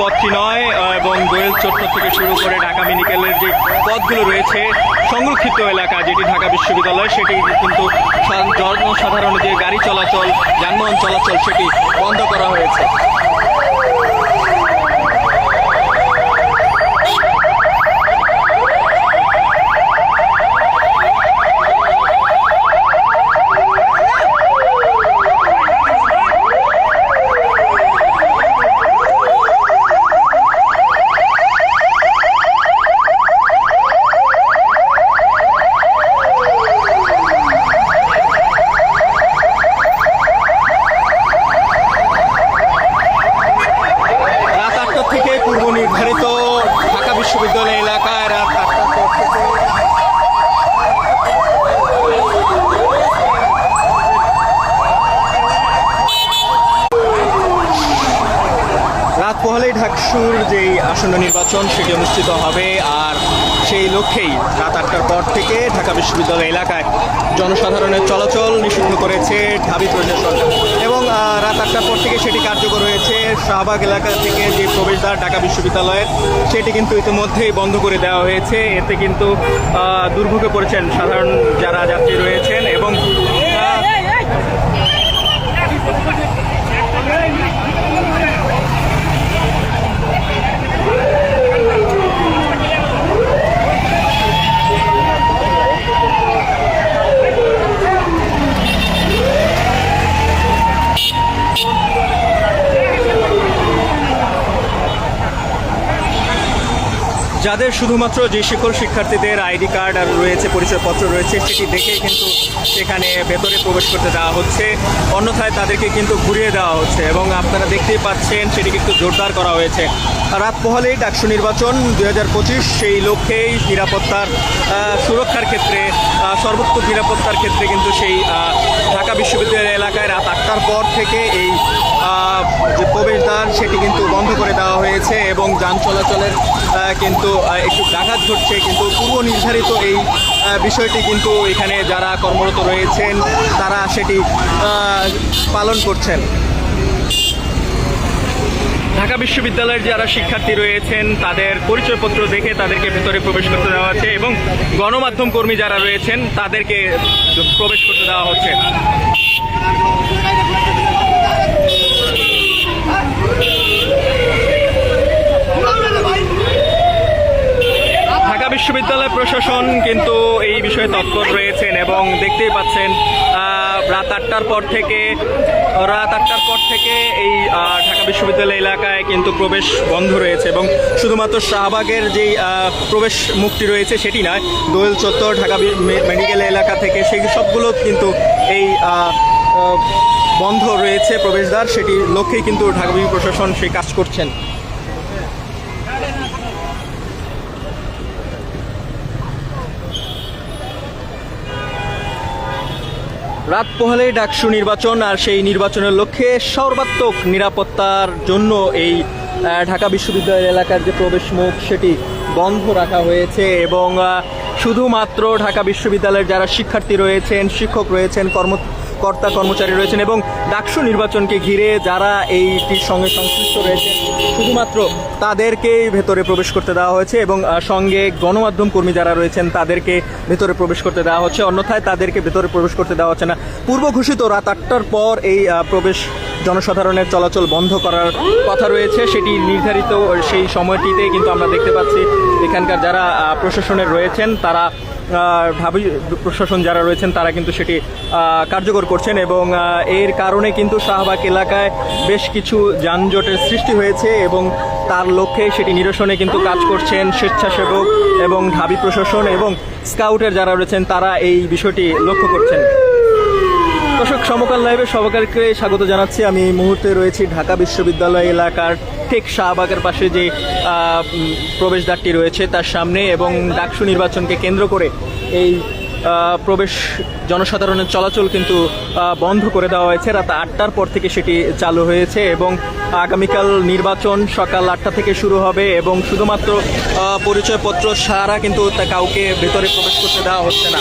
পথটি নয় এবং গোয়েল চত্বর থেকে শুরু করে ঢাকা মেডিকেলের যে পথগুলো রয়েছে, সংরক্ষিত এলাকা যেটি ঢাকা বিশ্ববিদ্যালয়, সেটি কিন্তু জনসাধারণ যে গাড়ি চলাচল, যানবাহন চলাচল, সেটি বন্ধ করা হয়েছে রাত আটটা থেকে পূর্ব নির্ধারিত ঢাকা বিশ্ববিদ্যালয় এলাকায় রাত আটটার পর থেকে রাত পোহালে ঢাকসুর যেই আসন্ন নির্বাচন, সেটি অনুষ্ঠিত হবে। আর সেই লক্ষ্যেই রাত আটটার পর থেকে ঢাকা বিশ্ববিদ্যালয় এলাকায় জনসাধারণের চলাচল নিষিদ্ধ করেছে ঢাবি প্রশাসন এবং রাত আটটার পর থেকে সেটি কার্যকর হয়েছে। শাহবাগ এলাকা থেকে যে প্রবেশদ্বার ঢাকা বিশ্ববিদ্যালয়ের, সেটি কিন্তু ইতিমধ্যেই বন্ধ করে দেওয়া হয়েছে। এতে কিন্তু দুর্ভোগে পড়েছেন সাধারণ যারা যাত্রী রয়েছেন এবং যাদের শুধুমাত্র যে সকল শিক্ষার্থীদের আইডি কার্ড আর রয়েছে, পরিচয়পত্র রয়েছে, সেটি দেখেই কিন্তু সেখানে ভেতরে প্রবেশ করতে দেওয়া হচ্ছে। অন্যথায় তাদেরকে কিন্তু ঘুরিয়ে দেওয়া হচ্ছে এবং আপনারা দেখতেই পাচ্ছেন সেটি কিন্তু জোরদার করা হয়েছে। রাত পোহালেই ডাকসু নির্বাচন দু হাজার পঁচিশ, সেই লক্ষ্যেই নিরাপত্তার সুরক্ষার ক্ষেত্রে সর্বোত্তম নিরাপত্তার ক্ষেত্রে কিন্তু সেই ঢাকা বিশ্ববিদ্যালয় এলাকায় রাত আটটার পর থেকে এই যে প্রবেশদ্বার সেটি কিন্তু বন্ধ করে দেওয়া হয়েছে এবং যান চলাচলের কিন্তু একটু ব্যাঘাত ঘটছে। কিন্তু পূর্ব নির্ধারিত এই বিষয়টি কিন্তু এখানে যারা কর্মরত রয়েছেন, তারা সেটি পালন করছেন। ঢাকা বিশ্ববিদ্যালয়ের যারা শিক্ষার্থী রয়েছেন, তাদের পরিচয়পত্র দেখে তাদেরকে ভেতরে প্রবেশ করতে দেওয়া হচ্ছে এবং গণমাধ্যম কর্মী যারা রয়েছেন, তাদেরকে প্রবেশ করতে দেওয়া হচ্ছে। বিশ্ববিদ্যালয় প্রশাসন কিন্তু এই বিষয়ে তৎপর রয়েছেন এবং দেখতেই পাচ্ছেন রাত আটটার পর থেকে, রাত আটটার পর থেকে এই ঢাকা বিশ্ববিদ্যালয় এলাকায় কিন্তু প্রবেশ বন্ধ রয়েছে এবং শুধুমাত্র শাহবাগের যেই প্রবেশ মুখটি রয়েছে সেটি নয়, দোয়েল চত্বর, ঢাকা মেডিকেল এলাকা থেকে সেই সবগুলো কিন্তু এই বন্ধ রয়েছে প্রবেশদ্বার সেটি লক্ষ্যেই কিন্তু ঢাকা প্রশাসন সেই কাজ করছেন। রাত পোহালেই ডাকসু নির্বাচন আর সেই নির্বাচনের লক্ষ্যে সর্বাত্মক নিরাপত্তার জন্য এই ঢাকা বিশ্ববিদ্যালয়ের এলাকার যে প্রবেশ মুখ সেটি বন্ধ রাখা হয়েছে এবং শুধুমাত্র ঢাকা বিশ্ববিদ্যালয়ের যারা শিক্ষার্থী রয়েছেন, শিক্ষক রয়েছেন কর্ম কর্তা কর্মচারী রয়েছেন এবং ডাকসু নির্বাচনকে ঘিরে যারা এইটির সঙ্গে সংশ্লিষ্ট রয়েছে শুধুমাত্র তাদেরকেই ভেতরে প্রবেশ করতে দেওয়া হয়েছে এবং সঙ্গে গণমাধ্যম কর্মী যারা রয়েছেন তাদেরকে ভেতরে প্রবেশ করতে দেওয়া হচ্ছে। অন্যথায় তাদেরকে ভেতরে প্রবেশ করতে দেওয়া হচ্ছে না। পূর্ব ঘোষিত রাত আটটার পর এই প্রবেশ জনসাধারণের চলাচল বন্ধ করার কথা রয়েছে। সেটি নির্ধারিত সেই সময়টিতে কিন্তু আমরা দেখতে পাচ্ছি। এখানকার যারা প্রশাসনের রয়েছেন, তারা ঢাবি প্রশাসন যারা রয়েছেন, তারা কিন্তু সেটি কার্যকর করছেন এবং এর কারণে কিন্তু শাহবাগ এলাকায় বেশ কিছু যানজটের সৃষ্টি হয়েছে এবং তার লক্ষ্যে সেটি নিরসনে কিন্তু কাজ করছেন স্বেচ্ছাসেবক এবং ঢাবি প্রশাসন এবং স্কাউটের যারা রয়েছেন, তারা এই বিষয়টি লক্ষ্য করছেন। দর্শক, সমকাল লাইভে সবাইকে স্বাগত জানাচ্ছি। আমি এই মুহূর্তে রয়েছি ঢাকা বিশ্ববিদ্যালয় এলাকার ঠিক শাহবাগের পাশে যে প্রবেশদ্বারটি রয়েছে তার সামনে এবং ডাকসু নির্বাচনকে কেন্দ্র করে এই প্রবেশ জনসাধারণের চলাচল কিন্তু বন্ধ করে দেওয়া হয়েছে। রাত আটটার পর থেকে সেটি চালু হয়েছে এবং আগামীকাল নির্বাচন সকাল আটটা থেকে শুরু হবে এবং শুধুমাত্র পরিচয়পত্র সারা কিন্তু কাউকে ভেতরে প্রবেশ করতে দেওয়া হচ্ছে না।